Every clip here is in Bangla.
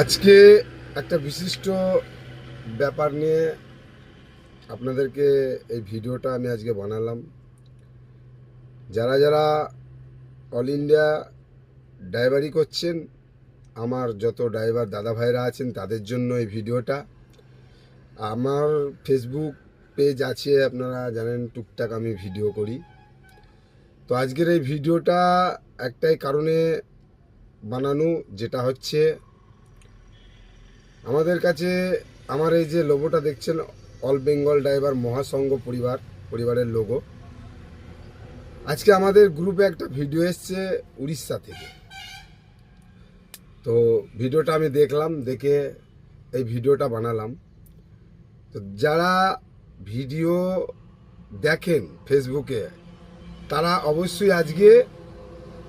আজকে একটা বিশিষ্ট ব্যাপার নিয়ে আপনাদেরকে এই ভিডিওটা আমি আজকে বানালাম। যারা যারা অল ইন্ডিয়া ড্রাইভারি করছেন, আমার যত ড্রাইভার দাদা ভাইরা আছেন, তাদের জন্য এই ভিডিওটা। আমার ফেসবুক পেজ আছে, আপনারা জানেন, টুকটাক আমি ভিডিও করি। তো আজকের এই ভিডিওটা একটাই কারণে বানানো, যেটা হচ্ছে আমাদের কাছে আমার এই যে লোগোটা দেখছেন অল বেঙ্গল ড্রাইভার মহাসংঘ পরিবার, পরিবারের লোগো আজকে আমাদের গ্রুপে একটা ভিডিও এসছে উড়িষ্যা থেকে। তো ভিডিওটা আমি দেখলাম, দেখে এই ভিডিওটা বানালাম। তো যারা ভিডিও দেখেন ফেসবুকে তারা অবশ্যই আজকে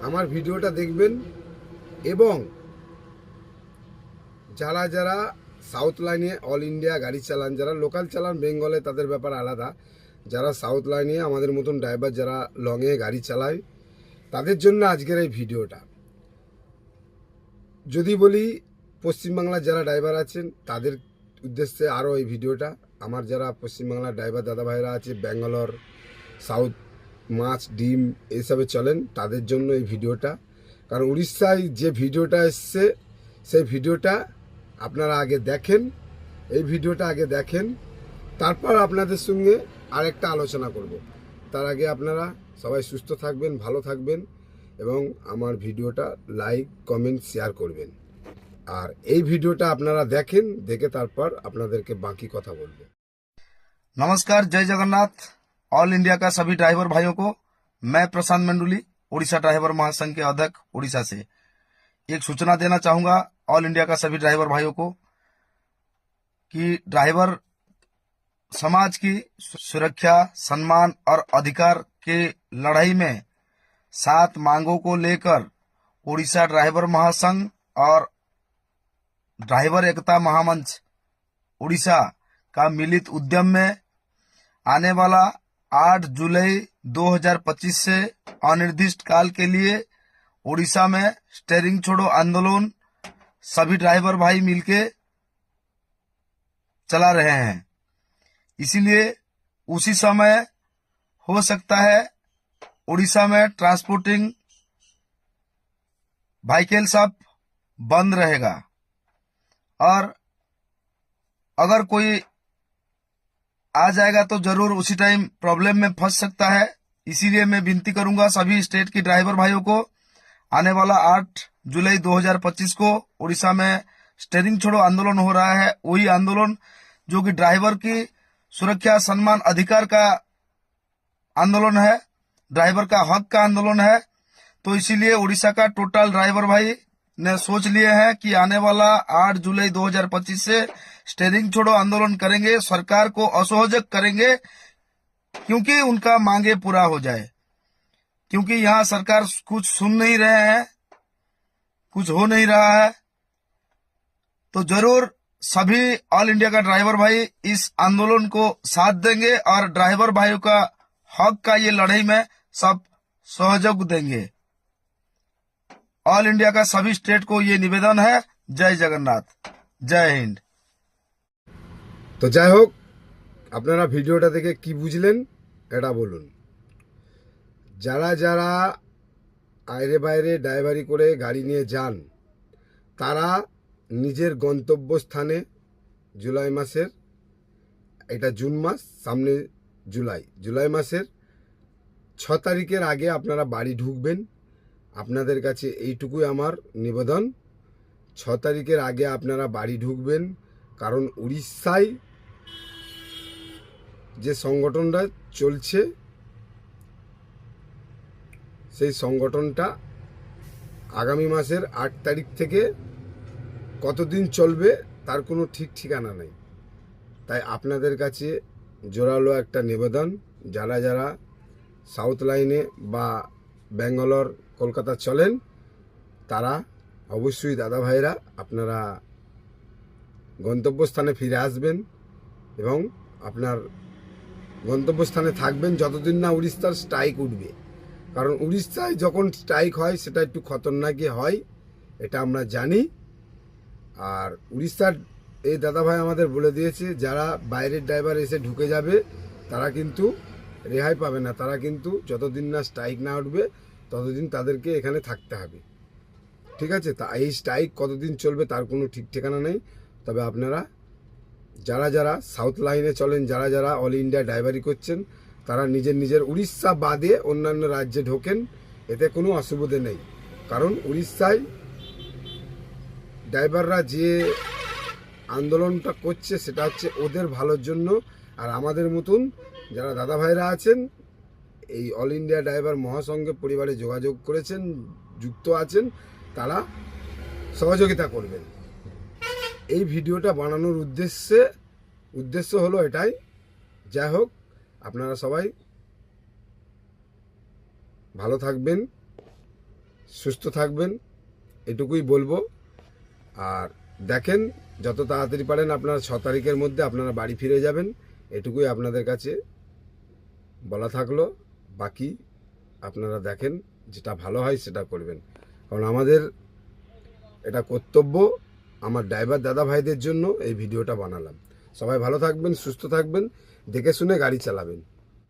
আমার ভিডিওটা দেখবেন এবং যারা যারা সাউথ লাইনে অল ইন্ডিয়া গাড়ি চালান, যারা লোকাল চালান বেঙ্গলে তাদের ব্যাপার আলাদা। যারা সাউথ লাইনে আমাদের মতন ড্রাইভার যারা লংয়ে গাড়ি চালায়, তাদের জন্য আজকের এই ভিডিওটা। যদি বলি, পশ্চিমবাংলার যারা ড্রাইভার আছেন, তাদের উদ্দেশ্যে আরও এই ভিডিওটা। আমার যারা পশ্চিমবাংলার ড্রাইভার দাদা ভাইরা আছে ব্যাঙ্গালোর সাউথ মাছ ডিম এইসবে চলেন, তাদের জন্য এই ভিডিওটা। কারণ উড়িষ্যায় যে ভিডিওটা এসছে, সেই ভিডিওটা আপনারা আগে দেখেন এই ভিডিওটা আগে দেখেন তারপর আপনাদের সঙ্গে আরেকটা আলোচনা করব তার আগে আপনারা সবাই সুস্থ থাকবেন ভালো থাকবেন এবং আমার ভিডিওটা লাইক কমেন্ট শেয়ার করবেন আর এই ভিডিওটা আপনারা দেখেন দেখে তারপর আপনাদেরকে বাকি কথা বলবো नमस्कार जय जगन्नाथ ऑल इंडिया का सभी ड्राइवर भाइयों को मैं प्रशांत मंडुली उड़ीसा ड्राइवर महासंघ के अध्यक्ष उड़ीसा से एक सूचना देना चाहूँगा ऑल इंडिया का सभी ड्राइवर भाइयों को कि ड्राइवर समाज की सुरक्षा, सम्मान और अधिकार के लड़ाई में सात मांगों को लेकर उड़ीसा ड्राइवर महासंघ और ड्राइवर एकता महामंच उड़ीसा का मिलित उद्यम में आने वाला 8 जुलाई 2025 से अनिर्दिष्ट काल के लिए उड़ीसा में स्टेरिंग छोड़ो, आंदोलन, सभी ड्राइवर भाई मिलके चला रहे हैं। इसीलिए उसी समय हो सकता है उड़ीसा में ट्रांसपोर्टिंग व्हीकल सब बंद रहेगा। और अगर कोई आ जाएगा तो ज़रूर उसी टाइम प्रॉब्लम में फंस सकता है। इसीलिए मैं विनती करूँगा सभी स्टेट के ड्राइवर भाइयों को आने वाला 8 जुलाई 2025 को उड़ीसा में स्टेरिंग छोड़ो आंदोलन हो रहा है। वही आंदोलन जो कि ड्राइवर की सुरक्षा, सम्मान, अधिकार का आंदोलन है, ड्राइवर का हक का आंदोलन है। तो इसीलिए उड़ीसा का टोटल ड्राइवर भाई ने सोच लिए हैं कि आने वाला 8 जुलाई 2025 से स्टेरिंग छोड़ो आंदोलन करेंगे, सरकार को असहयोग करेंगे, क्योंकि उनका मांगे पूरा हो जाए। क्योंकि यहाँ सरकार कुछ सुन नहीं रहे हैं कुछ हो नहीं रहा है तो जरूर सभी ऑल इंडिया का ड्राइवर भाई इस आंदोलन को साथ देंगे और ड्राइवर भाइयों का हक का ये लड़ाई में सब सहयोग देंगे ऑल इंडिया का सभी स्टेट को ये निवेदन है जय जगन्नाथ जय हिंद তো যাই হোক আপনারা ভিডিওটা দেখে কি বুঝলেন এটা বলুন যারা যারা আইরে বাইরে ড্রাইভারি করে গাড়ি নিয়ে যান, তারা নিজের গন্তব্যস্থানে জুলাই মাসের, এটা জুন মাস, সামনে জুলাই। জুলাই মাসের ছ তারিখের আগে আপনারা বাড়ি ঢুকবেন। আপনাদের কাছে এইটুকুই আমার নিবেদন। ছ তারিখের আগে আপনারা বাড়ি ঢুকবেন, কারণ উড়িষ্যায় যে সংগঠনটা চলছে সেই সংগঠনটা আগামী মাসের আট তারিখ থেকে কতদিন চলবে তার কোনো ঠিক ঠিকানা নেই। তাই আপনাদের কাছে জোরালো একটা নিবেদন, যারা যারা সাউথ লাইনে বা ব্যাঙ্গালোর, কলকাতা চলেন, তারা অবশ্যই দাদা ভাইরা আপনারা গন্তব্যস্থানে ফিরে আসবেন এবং আপনার গন্তব্যস্থানে থাকবেন যতদিন না উড়িষ্যার স্ট্রাইক উঠবে। কারণ উড়িষ্যায় যখন স্ট্রাইক হয়, সেটা একটু খতরনাকই হয়, এটা আমরা জানি। আর উড়িষ্যার এই দাদাভাই আমাদের বলে দিয়েছে, যারা বাইরের ড্রাইভার এসে ঢুকে যাবে, তারা কিন্তু রেহাই পাবে না। তারা কিন্তু যতদিন না স্ট্রাইক না উঠবে, ততদিন তাদেরকে এখানে থাকতে হবে। ঠিক আছে? তা এই স্ট্রাইক কতদিন চলবে তার কোনো ঠিক ঠিকানা নেই। তবে আপনারা, যারা যারা সাউথ লাইনে চলেন, যারা যারা অল ইন্ডিয়া ড্রাইভারি করছেন তারা নিজের নিজের উড়িষ্যা বাদে অন্যান্য রাজ্যে ঢোকেন, এতে কোনো অসুবিধে নেই। কারণ উড়িষ্যায় ড্রাইভাররা যে আন্দোলনটা করছে, সেটা হচ্ছে ওদের ভালোর জন্য। আর আমাদের মতন যারা দাদা ভাইরা আছেন, এই অল ইন্ডিয়া ড্রাইভার মহাসংঘে পরিবারে যোগাযোগ করেছেন, যুক্ত আছেন, তারা সহযোগিতা করবেন। এই ভিডিওটা বানানোর উদ্দেশ্যে, উদ্দেশ্য হলো এটাই। যাই হোক আপনারা সবাই ভালো থাকবেন, সুস্থ থাকবেন, এটুকুই বলব। আর দেখেন, যত তাড়াতাড়ি পারেন আপনারা ছ তারিখের মধ্যে আপনারা বাড়ি ফিরে যাবেন, এটুকুই আপনাদের কাছে বলা থাকল। বাকি আপনারা দেখেন, যেটা ভালো হয় সেটা করবেন। কারণ আমাদের এটা কর্তব্য, আমার ড্রাইভার দাদা ভাইদের জন্য এই ভিডিওটা বানালাম। সবাই ভালো থাকবেন, সুস্থ থাকবেন। দেখে শুনে গাড়ি চালাবেন।